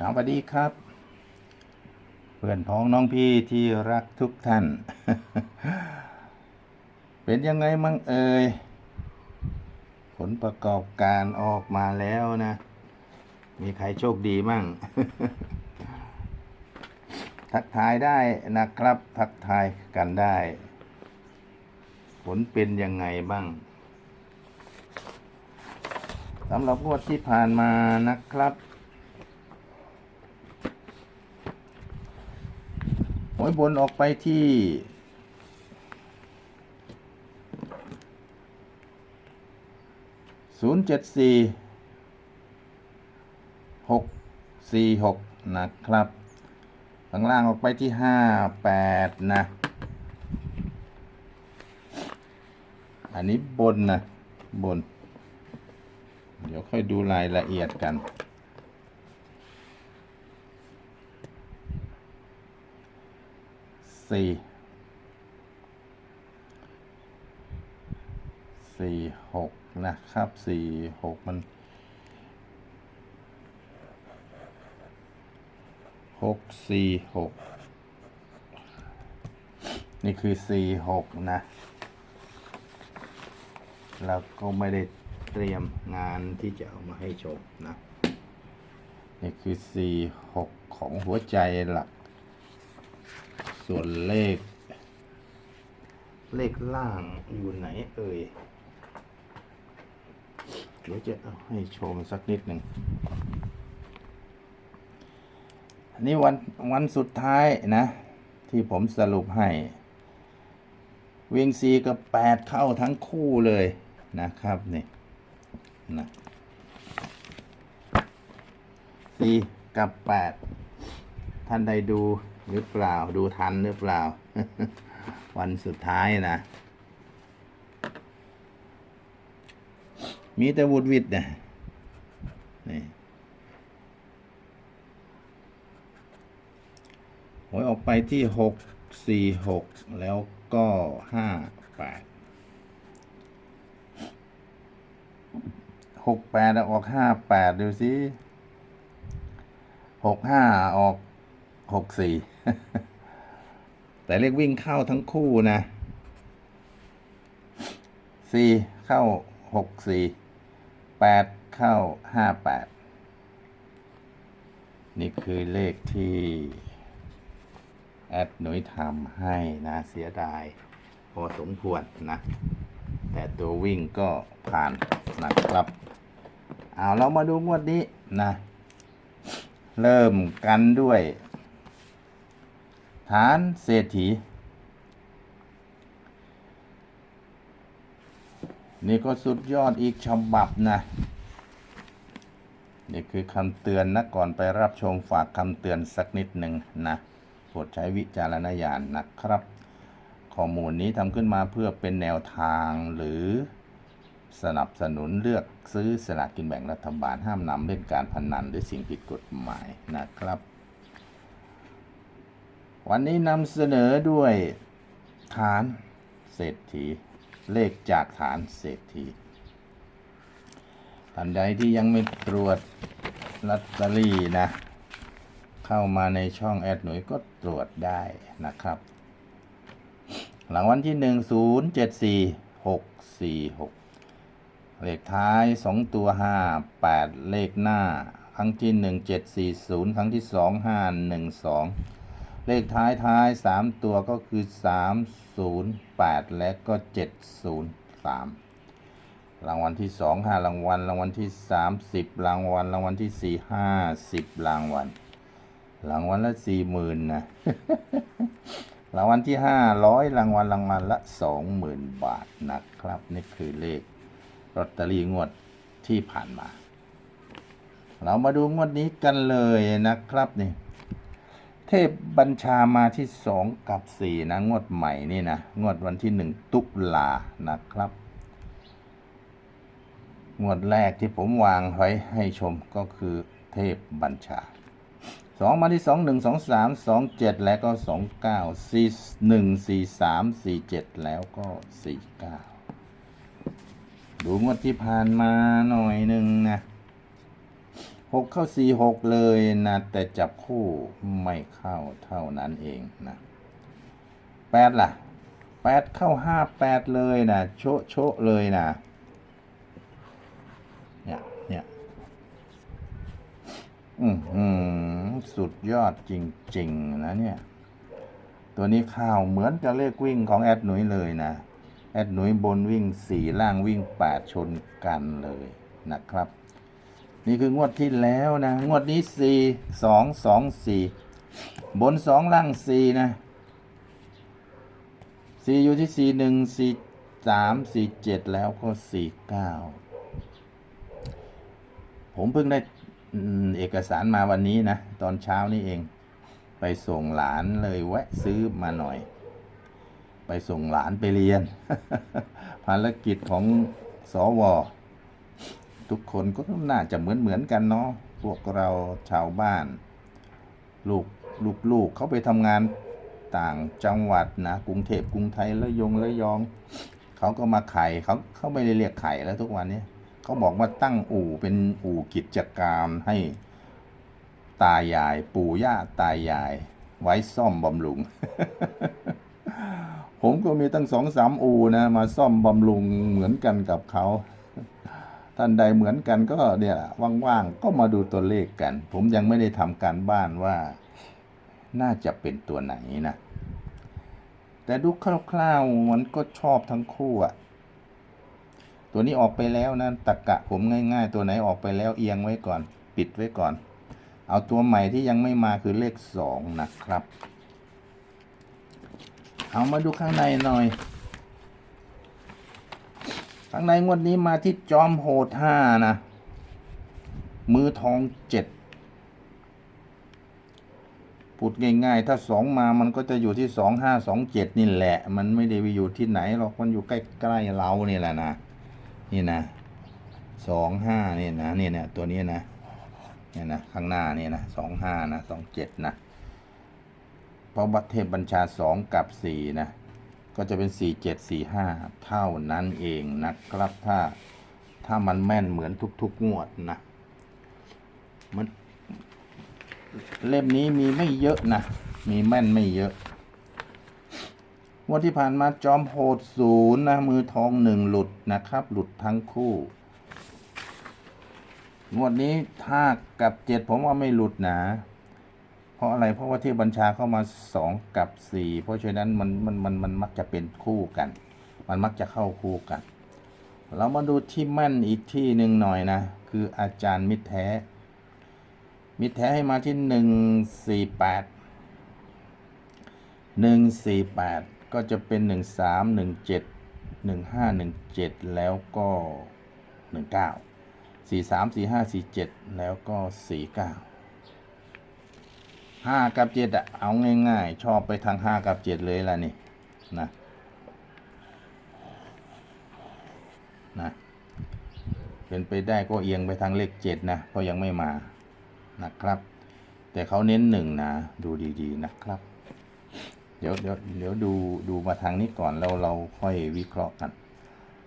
สวัสดีครับ เพื่อนพ้องน้องพี่ที่รักทุกท่าน เป็นยังไงมั่งเอ่ย ผลประกอบการออกมาแล้วนะ มีใครโชคดีมั่ง ทักทายได้นะครับ ทักทายกันได้ ผลเป็นยังไงบ้างสำหรับงวดที่ผ่านมานะครับ วยบนออกไปที่ศูนย์เจ็ดสี่หกสี่หกนะครับข้างล่างออกไปที่ห้าแปดนะ อันนี้บนนะ บน เดี๋ยวค่อยดูรายละเอียดกัน สี่สี่หกนะครับสี่หกมันหกสี่หกนี่คือสี่หกนะเราก็ไม่ได้เตรียมงานที่จะเอามาให้ชมนะ นี่คือสี่หกของหัวใจหลัก ส่วนเลข เลขล่างอยู่ไหนเอ่ยเดี๋ยวจะเอาให้ชมสักนิดหนึ่งอันนี้วันวันสุดท้ายนะ ที่ผมสรุปให้ วิ่งซีกับแปดเข้าทั้งคู่เลยนะครับนี่นะสี่กับแปดท่านใดดู หรือเปล่าดูทันหรือเปล่า วันสุดท้ายนะ มีแต่วุดวิดนะนี่หวยออกไปที่หกสี่หกแล้วก็ห้าแปดหกแปดออกห้าแปดดูสิหกห้าออก หกสี่แต่เลขวิ่งเข้าทั้งคู่นะสี่เข้าหกสี่แปดเข้าห้าแปดนี่คือเลขที่ แอดหนุยทำให้นะเสียดาย พอสมควรนะ แต่ตัววิ่งก็ผ่านนะครับเอาเรามาดูงวดนี้นะ เริ่มกันด้วย ฐานเศรษฐี นี่ก็สุดยอดอีกฉบับนะ นี่คือคำเตือนนะก่อนไปรับชมฝากคำเตือนสักนิดหนึ่งนะโปรดใช้วิจารณญาณนะครับ ข้อมูลนี้ทำขึ้นมาเพื่อเป็นแนวทางหรือสนับสนุนเลือกซื้อสลากกินแบ่งรัฐบาลห้ามนำเล่นการพนันหรือสิ่งผิดกฎหมายนะครับ วันนี้นำเสนอด้วยฐานเศรษฐี เลขจากฐานเศรษฐีท่านใดที่ยังไม่ตรวจลอตเตอรี่นะ เข้ามาในช่องแอดหน่วยก็ตรวจได้นะครับ หลังวันที่หนึ่งศูนย์เจ็ดสี่หกสี่หกเลขท้ายสองตัวห้าแปดเลขหน้า ครั้งที่หนึ่งเจ็ดสี่ศูนย์ครั้งที่สองห้าหนึ่งสอง เลขท้ายท้ายสามตัวก็คือสามศูนย์แปดและก็เจ็ดศูนย์สามรางวัลที่สองห้ารางวัล รางวัลที่สามสิบรางวัล รางวัลที่สี่ห้าสิบรางวัล รางวัลละสี่หมื่นนะรางวัลที่ห้าร้อยรางวัลรางวัลละสองหมื่นบาทนะครับ นี่คือเลขลอตเตอรี่งวดที่ผ่านมา เรามาดูงวดนี้กันเลยนะครับนี่ เทพบัญชามาที่สองกับสี่นะ งวดใหม่นี่นะ งวดวันที่หนึ่งตุลานะครับ งวดแรกที่ผมวางไว้ให้ชมก็คือเทพบัญชาสองมาที่สองหนึ่งสองสามสองเจ็ดแล้วก็สองเก้าสี่หนึ่งสี่สามสี่เจ็ดแล้วก็สี่เก้าดูงวดที่ผ่านมาหน่อยหนึ่งนะ หกเข้าสี่หกเลยนะแต่จับคู่ไม่เข้าเท่านั้นเองนะแปดล่ะแปดเข้าห้าแปดเลยนะโชะโชะเลยนะเนี่ยเนี่ยอือหือสุดยอดจริง ๆ นะเนี่ย ตัวนี้ข้าวเหมือนจะเลขวิ่งของแอดหนุยเลยนะ แอดหนุยบนวิ่งสี่ล่างวิ่งแปดชนกันเลยนะครับ นี่คืองวดที่แล้วนะ งวดนี้สี่สองสองสี่บนสองล่างสี่นะสี่อยู่ที่สี่หนึ่งสี่สามสี่เจ็ดแล้วก็สี่เก้าผมเพิ่งได้เอกสารมาวันนี้นะ ตอนเช้านี่เอง ไปส่งหลานเลยแวะซื้อมาหน่อย ไปส่งหลานไปเรียน ภารกิจของสว ทุกคนก็น่าจะเหมือนเหมือนๆกันเนาะพวกเราชาวบ้าน ลูกลูกลูกเขาไปทำงานต่างจังหวัดนะกรุงเทพกรุงไทยระยงระยอง เขาก็มาไข่เขาเขาไม่ได้เรียกไข่แล้วทุกวันนี้เขาบอกว่าตั้งอู่เป็นอู่กิจการให้ตายาย ปู่ย่าตายาย ไว้ซ่อมบำรุง ผมก็มีตั้งสองสามอูนะ มาซ่อมบำรุงเหมือนกันกับเขา ท่านใดเหมือนกันก็เนี่ยว่างๆก็มาดูตัวเลขกัน ผมยังไม่ได้ทำการบ้านว่าน่าจะเป็นตัวไหนนะ แต่ดูคร่าวๆมันก็ชอบทั้งคู่อะตัวนี้ออกไปแล้วนะตะกะผมง่าย ๆ ตัวไหนออกไปแล้วเอียงไว้ก่อน ปิดไว้ก่อน เอาตัวใหม่ที่ยังไม่มาคือเลขสองนะครับ เอามาดูข้างในหน่อย ข้างในงวดนี้มาที่จอมโหดห้านะ มือทองเจ็ดพูดง่ายๆ ถ้าสองมามันก็จะอยู่ที่สองห้าสองเจ็ดนี่แหละ มันไม่ได้ไปอยู่ที่ไหนหรอกมันอยู่ใกล้ๆเรานี่แหละนะนี่นะสองห้านี่นะนี่เนี่ยตัวนี้นะเนี่ยนะข้างหน้านี่นะสองห้านะสองเจ็ดนะเพราะวัดเทพบัญชาสองกับสี่นะ ก็จะเป็นสี่เจ็ดสี่ห้าเท่านั้นเองนะครับ ถ้าถ้ามันแม่นเหมือนทุก ๆ งวดนะมันเล่มนี้มีไม่เยอะนะ มีแม่นไม่เยอะวันที่ผ่านมาจอมโหดศูนย์นะ มือทองหนึ่งหลุดนะครับ หลุดทั้งคู่งวดนี้ถ้ากับเจ็ดผมว่าไม่หลุดนะ เพราะอะไรเพราะว่าที่บัญชาเข้ามาสองกับสี่เพราะฉะนั้นมันมันมันมันมักจะเป็นคู่กัน มันมักจะเข้าคู่กัน เรามาดูที่แม่นอีกที่หนึ่งหน่อยนะ คืออาจารย์มิตรแท้ มิตรแท้ให้มาที่หนึ่งสี่แปดหนึ่งสี่แปดก็จะเป็นหนึ่งสามหนึ่งเจ็ดหนึ่งห้าหนึ่งเจ็ดแล้วก็หนึ่งเก้าสี่สามสี่ห้าสี่เจ็ดแล้วก็สี่เก้า ห้ากับเจ็ดอะเอาง่ายๆ ชอบไปทางห้ากับเจ็ดเลยล่ะนี่นะนะเป็นไปได้ก็เอียงไปทางเลขเจ็ดนะเพราะยังไม่มานะครับ แต่เขาเน้นหนึ่งนะดูดีๆนะครับ เดี๋ยวเดี๋ยวเดี๋ยวดูดูมาทางนี้ก่อนแล้วเราค่อยวิเคราะห์กัน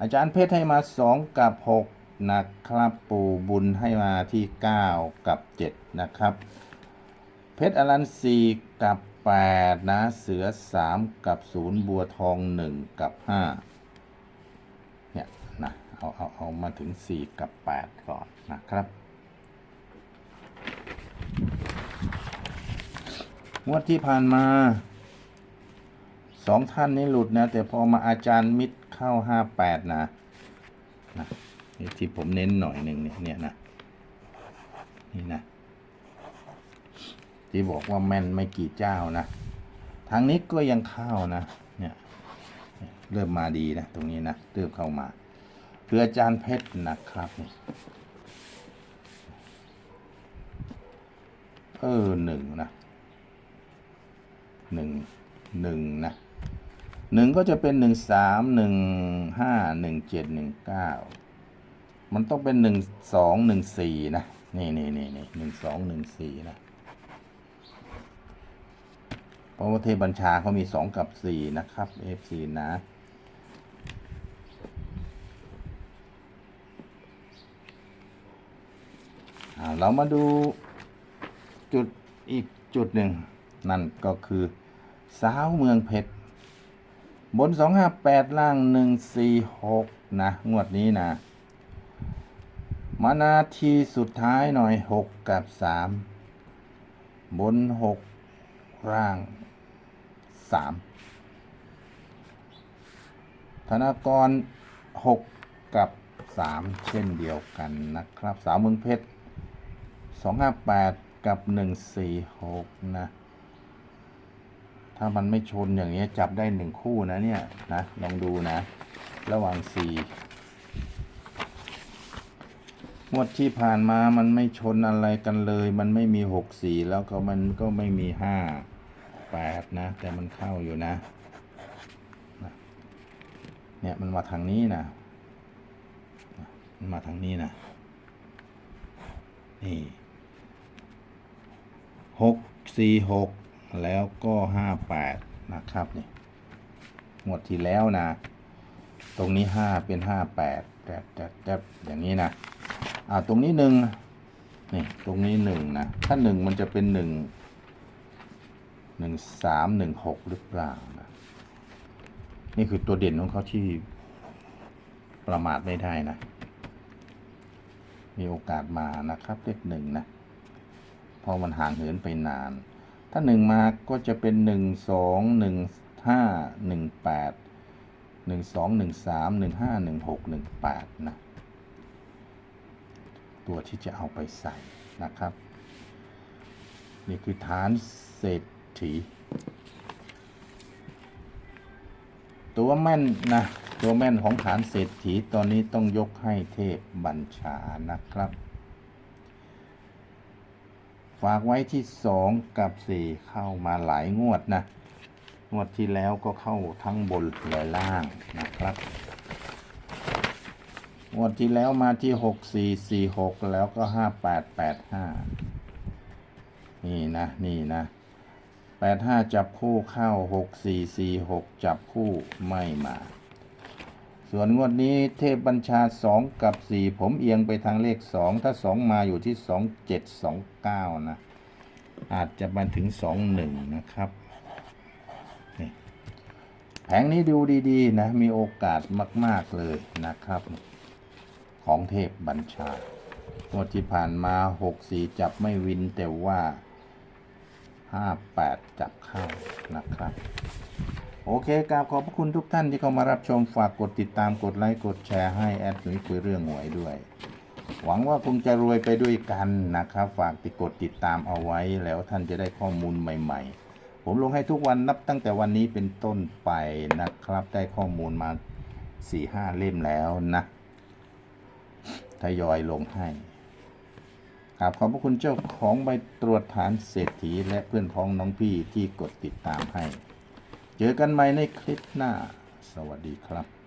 อาจารย์เพชรให้มาสองกับหกนะครับ ปู่บุญให้มาที่เก้ากับเจ็ดนะครับ ชรอลันสี่กับแปดนะ เสือสามกับศูนย์บัวทองหนึ่งกับห้าเนี่ยนะเอาเอาเอามาถึงสี่กับแปดก่อนนะครับงวดที่ผ่านมาสองท่านนี้หลุดนะ แต่พอมาอาจารย์มิตรเข้าห้าแปดนะนะที่ผมเน้นหน่อยหนึ่งเนี่ยเนี่ยนะนี่นะ ที่บอกว่าแม่นไม่กี่เจ้านะ ทางนี้ก็ยังเข้านะ เนี่ยเริ่มมาดีนะ ตรงนี้นะ เริ่มเข้ามาคืออาจารย์เพชรนะครับ เออหนึ่งนะหนึ่งหนึ่งนะหนึ่งก็จะเป็นหนึ่งสามหนึ่งห้าหนึ่งเจ็ดหนึ่งเก้ามันต้องเป็นหนึ่งสองหนึ่งสี่นะ นี่นี่นี่นี่หนึ่งสองหนึ่งสี่นะ เพราะว่าเทพบัญชาเขามีสองกับสี่นะครับ F4 นะออ่าเรามาดูจุดอีกจุดหนึ่ง นั่นก็คือสาวเมืองเพชร บน 258 ล่าง 146 นะ งวดนี้นะ มานาทีสุดท้ายหน่อย 6 กับ 3 บน6ล่าง 3ธนากร6กับ3เช่นเดียวกันนะครับสาวเมืองเพชร258กับ146นะ ถ้ามันไม่ชนอย่างเงี้ยจับได้หนึ่งคู่นะเนี่ยนะ ลองดูนะ ระหว่างสี่งวดที่ผ่านมามันไม่ชนอะไรกันเลย มันไม่มีหกสี่แล้วก็มันก็ไม่มีห้า แปดนะ แต่มันเข้าอยู่นะเนี่ยมันมาทางนี้นะมันมาทางนี้นะนี่หกสี่หกแล้วก็ห้าแปดนะครับนี่หมดที่แล้วนะ ตรงนี้ห้าเป็นห้าแปดแต่แแต่อย่างนี้นะอ่าตรงนี้หนึ่งนี่ตรงนี้หนึ่งนะ ถ้าหนึ่งมันจะเป็นหนึ่ง หนึ่งสามหนึ่งหกหรือเปล่านะนี่คือตัวเด่นของเขาที่ประมาทไม่ได้นะ มีโอกาสมานะครับเลขหนึ่งนะพอมันห่างเหินไปนาน ถ้าหนึ่งมาก็จะเป็นหนึ่งสองหนึ่งห้าหนึ่งแปดหนึ่งสองหนึ่งสามหนึ่งห้าหนึ่งหกหนึ่งแปดนะ ตัวที่จะเอาไปใส่นะครับ นี่คือฐานเศษ ฐีตัวแม่นนะ ตัวแม่นของฐานเศรษฐีตอนนี้ต้องยกให้เทพบัญชานะครับ ฝากไว้ที่สองกับสี่เข้ามาหลายงวดนะ งวดที่แล้วก็เข้าทั้งบนและล่างนะครับงวดที่แล้วมาที่หกสี่สี่หกแล้วก็ห้าแปดแปดห้านี่นะ นี่นะ แปดห้าจับคู่เข้าหกสี่สี่หกจับคู่ไม่มา ส่วนงวดนี้เทพบัญชาสองกับสี่ผมเอียงไปทางเลขสองถ้าสองมาอยู่ที่สองเจ็ดสองเก้านะ อาจจะมาถึงสองหนึ่งนะครับแผงนี้ดูดีๆนะ มีโอกาสมาก ๆ เลยนะครับ ของเทพบัญชางวดที่ผ่านมาหกสี่จับไม่วินแต่ว่า ห้าแปดจับเข้านะครับ โอเคกราบขอบพระคุณทุกท่านที่เข้ามารับชมฝากกดติดตามกดไลค์กดแชร์ให้แอดหนุ่ยคุยเรื่องหวยด้วย หวังว่าคงจะรวยไปด้วยกันนะครับ ฝากติดกดติดตามเอาไว้แล้วท่านจะได้ข้อมูลใหม่ ๆ ผมลงให้ทุกวันนับตั้งแต่วันนี้เป็นต้นไปนะครับ ได้ข้อมูลมาสี่ห้าเล่มแล้วนะทยอยลงให้ ครับขอบพระคุณเจ้าของใบตรวจฐานเศรษฐีและเพื่อนพ้องน้องพี่ที่กดติดตามให้ เจอกันใหม่ในคลิปหน้า สวัสดีครับ